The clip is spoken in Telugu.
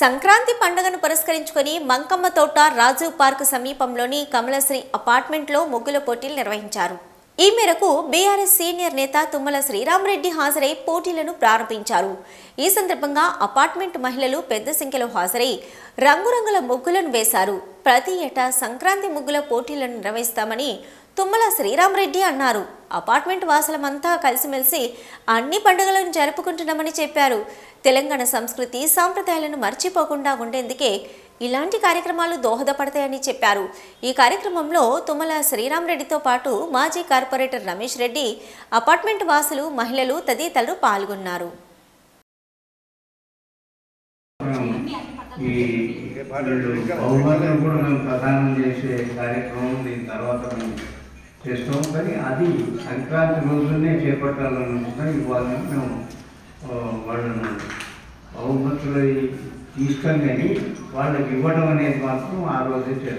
సంక్రాంతి పండుగను పురస్కరించుకొని మంకమ్మ తోట రాజీవ్ పార్క్ సమీపంలోని కమలశ్రీ అపార్ట్మెంట్లో ముగ్గుల పోటీలు నిర్వహించారు. ఈ మేరకు బీఆర్ఎస్ సీనియర్ నేత తుమ్మల శ్రీరామరెడ్డి హాజరై పోటీలను ప్రారంభించారు. ఈ సందర్భంగా అపార్ట్మెంట్ మహిళలు పెద్ద సంఖ్యలో హాజరై రంగురంగుల ముగ్గులను వేశారు. ప్రతి ఏటా సంక్రాంతి ముగ్గుల పోటీలను నిర్వహిస్తామని తుమ్మల శ్రీరామరెడ్డి అన్నారు. అపార్ట్మెంట్ వాసులమంతా కలిసిమెలిసి అన్ని పండుగలను జరుపుకుంటున్నామని చెప్పారు. తెలంగాణ సంస్కృతి సాంప్రదాయాలను మర్చిపోకుండా ఉండేందుకే ఇలాంటి కార్యక్రమాలు దోహదపడతాయని చెప్పారు. ఈ కార్యక్రమంలో తుమ్మల శ్రీరామరెడ్డితో పాటు మాజీ కార్పొరేటర్ రమేష్ రెడ్డి అపార్ట్మెంట్ వాసులు మహిళలు తదితరులు పాల్గొన్నారు. ఈ బహుమతులు కూడా మేము ప్రదానం చేసే కార్యక్రమం దీని తర్వాత మేము చేస్తాం కానీ అది సంక్రాంతి రోజునే చేపట్టాలనుకుంటున్నాం ఇవాళ మేము వాళ్ళను బహుమతులు తీసుకొని కానీ వాళ్ళకి ఇవ్వడం అనేది మాత్రం ఆ రోజే చేస్తాం.